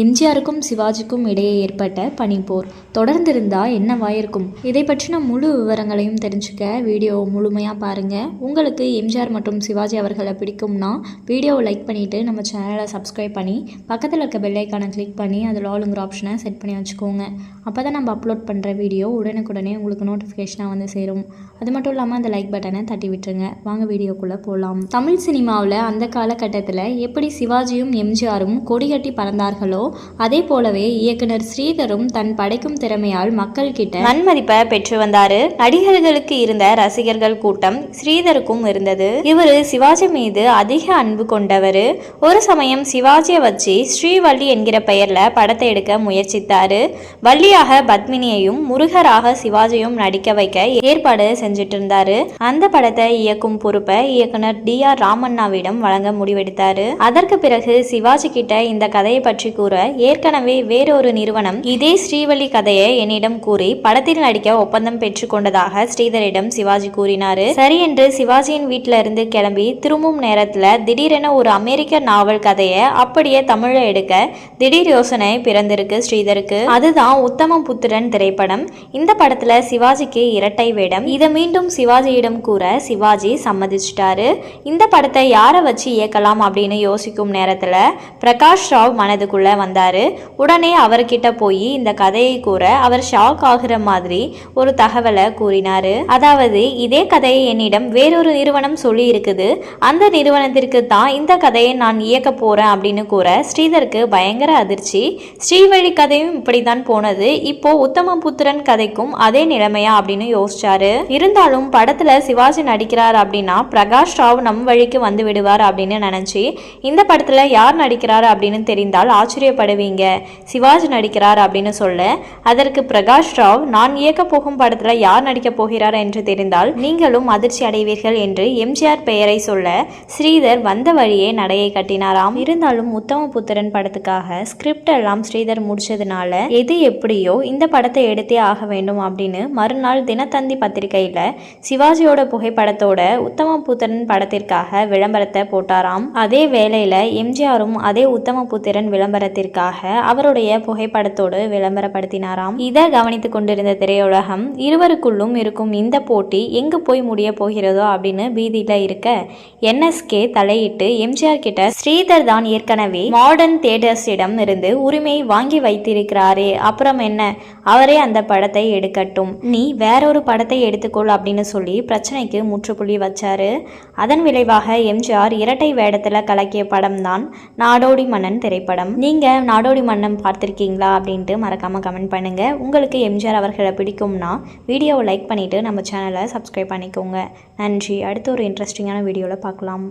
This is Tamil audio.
எம்ஜிஆருக்கும் சிவாஜிக்கும் இடையே ஏற்பட்ட பனிப்போர் தொடர்ந்திருந்தால் என்னவாயிருக்கும் இதை பற்றின முழு விவரங்களையும் தெரிஞ்சுக்க வீடியோ முழுமையாக பாருங்கள் உங்களுக்கு எம்ஜிஆர் மற்றும் சிவாஜி அவர்களை பிடிக்கும்னா வீடியோவை லைக் பண்ணிவிட்டு நம்ம சேனலை சப்ஸ்கிரைப் பண்ணி பக்கத்தில் இருக்க பெல்லைக்கானை கிளிக் பண்ணி அதில் ஆளுங்கிற ஆப்ஷனை செட் பண்ணி வச்சுக்கோங்க. அப்போ தான் நம்ம அப்லோட் பண்ணுற வீடியோ உடனுக்குடனே உங்களுக்கு நோட்டிஃபிகேஷனாக வந்து சேரும். அது மட்டும் இல்லாமல் அந்த லைக் பட்டனை தட்டி விட்டுருங்க. வாங்க வீடியோக்குள்ளே போகலாம் தமிழ் சினிமாவில் அந்த காலகட்டத்தில் எப்படி சிவாஜியும் எம்ஜிஆரும் கொடிகட்டி பறந்தார்களோ அதே போலவே இயக்குனர் ஸ்ரீதரும் தன் படைக்கும் திறமையால் மக்கள் கிட்ட நன்மதிப்பை பெற்று வந்தாரு. நடிகர்களுக்கு இருந்த ரசிகர்கள் கூட்டம் ஸ்ரீதருக்கும் இருந்தது. இவர் சிவாஜி மீது அதிக அன்பு கொண்டவர். ஒரு சமயம் சிவாஜியை வச்சு ஸ்ரீவள்ளி என்கிற பெயர்ல படத்தை எடுக்க முயற்சித்தாரு. வள்ளியாக பத்மினியையும் முருகராக சிவாஜியும் நடிக்க வைக்க ஏற்பாடு செஞ்சுட்டு இருந்தாரு அந்த படத்தை இயக்கும் பொறுப்பை இயக்குனர் டி ஆர் ராமண்ணாவிடம் வழங்க முடிவெடுத்தாரு. அதற்கு பிறகு சிவாஜி கிட்ட இந்த கதையை பற்றி கூற ஏற்கனவே வேறொரு நிறுவனம் இதே ஸ்ரீவள்ளி கதையை என்னிடம் கூறி படத்தில் நடிக்க ஒப்பந்தம் பெற்று கொண்டதாக ஸ்ரீதரிடம் சிவாஜி கூறினாரு. சரி என்று சிவாஜியின் வீட்டில இருந்து கிளம்பி திரும்பும் நேரத்துல திடீரென ஒரு அமெரிக்க நாவல் கதையை அப்படியே தமிழ எடுக்க திடீர் யோசனை பிறந்திருக்கு ஸ்ரீதருக்கு. அதுதான் உத்தம புத்திரன் திரைப்படம். இந்த படத்துல சிவாஜிக்கு இரட்டை வேடம். இதை மீண்டும் சிவாஜியிடம் கூற சிவாஜி சம்மதிச்சிட்டாரு. இந்த படத்தை யாரை வச்சு இயக்கலாம் அப்படின்னு யோசிக்கும் நேரத்துல பிரகாஷ் ராவ் மனதுக்குள்ள வந்தாரு. உடனே அவர்கிட்ட போய் இந்த கதையை கூற அவர் ஷாக் ஆகுற மாதிரி ஒரு தகவலை கூறினாரு. அதாவது இதே கதையை என்னிடம் வேறொரு நிறுவனம் சொல்லி இருக்குது அந்த நிறுவனத்திற்கு தான் இந்த கதையை நான் இயக்க போறேன் அப்படின்னு கூற ஸ்ரீதருக்கு பயங்கர அதிர்ச்சி. ஸ்ரீவழி கதையும் இப்படித்தான் போனது. இப்போ உத்தம புத்திரன் கதைக்கும் அதே நிலைமையா அப்படின்னு யோசிச்சாரு. இருந்தாலும் படத்துல சிவாஜி நடிக்கிறார் அப்படின்னா பிரகாஷ் ராவ் நம் வழிக்கு வந்து விடுவார் அப்படின்னு நினைச்சு இந்த படத்துல யார் நடிக்கிறார் அப்படின்னு தெரிந்தால் ஆச்சரியப்படுவீங்க. சிவாஜி நடிக்கிறார் அப்படின்னு சொல்ல அதற்கு பிரகாஷ் ராவ் நான் இயக்க போகும் படத்துல யார் நடிக்க போகிறார் என்று தெரிந்தால் நீங்களும் அதிர்ச்சி அடைவீர்கள் என்று எம்ஜிஆர் பெயரை சொல்ல ஸ்ரீதர் வந்த வழியே நடையை கட்டினாராம். இருந்தாலும் உத்தம புத்திரன் படத்துக்காக ஸ்கிரிப்ட் எல்லாம் ஸ்ரீதர் முடிச்சதுனால எது எப்படியோ இந்த படத்தை எடுத்தே ஆக வேண்டும் அப்படின்னு மறுநாள் தினத்தந்தி பத்திரிகையில சிவாஜியோட புகைப்படத்தோட உத்தம புத்திரன் படத்திற்காக விளம்பரத்தை போட்டாராம். அதே வேளையில எம்ஜிஆரும் அதே உத்தம புத்திரன் விளம்பரத்திற்காக அவருடைய புகைப்படத்தோடு விளம்பரப்படுத்தினாராம். இதை கவனித்துக் கொண்டிருந்த திரையுலகம் இருவருக்குள்ளும் இருக்கும் இந்த போட்டி எங்கு போய் முடிய போகிறதோ அப்படின்னு பீதியில இருக்க என்எஸ்கே தலையிட்டு எம்ஜிஆர் கிட்ட ஸ்ரீதர் தான் ஏற்கனவே மாடர்ன் தியேட்டர்ஸிடம் இருந்து உரிமை வாங்கி வைத்திருக்கிறாரே அப்புறம் என்ன? அவரே அந்த படத்தை எடுக்கட்டும். நீ வேறொரு படத்தை எடுத்துக்கொள் அப்படின்னு சொல்லி பிரச்சனைக்கு முற்றுப்புள்ளி வச்சாரு. அதன் விளைவாக எம்ஜிஆர் இரட்டை வேடத்துல கலக்கிய படம் தான் நாடோடி மன்னன் திரைப்படம். நீங்க நாடோடி மன்னம் பார்த்துருக்கீங்களா அப்படின்ட்டு மறக்காமல் கமெண்ட் பண்ணுங்கள் உங்களுக்கு எம்ஜிஆர் அவர்களை பிடிக்கும்னா வீடியோவை லைக் பண்ணிவிட்டு நம்ம சேனலை சப்ஸ்கிரைப் பண்ணிக்கோங்க. நன்றி. அடுத்த ஒரு இன்ட்ரெஸ்டிங்கான வீடியோவில் பார்க்கலாம்.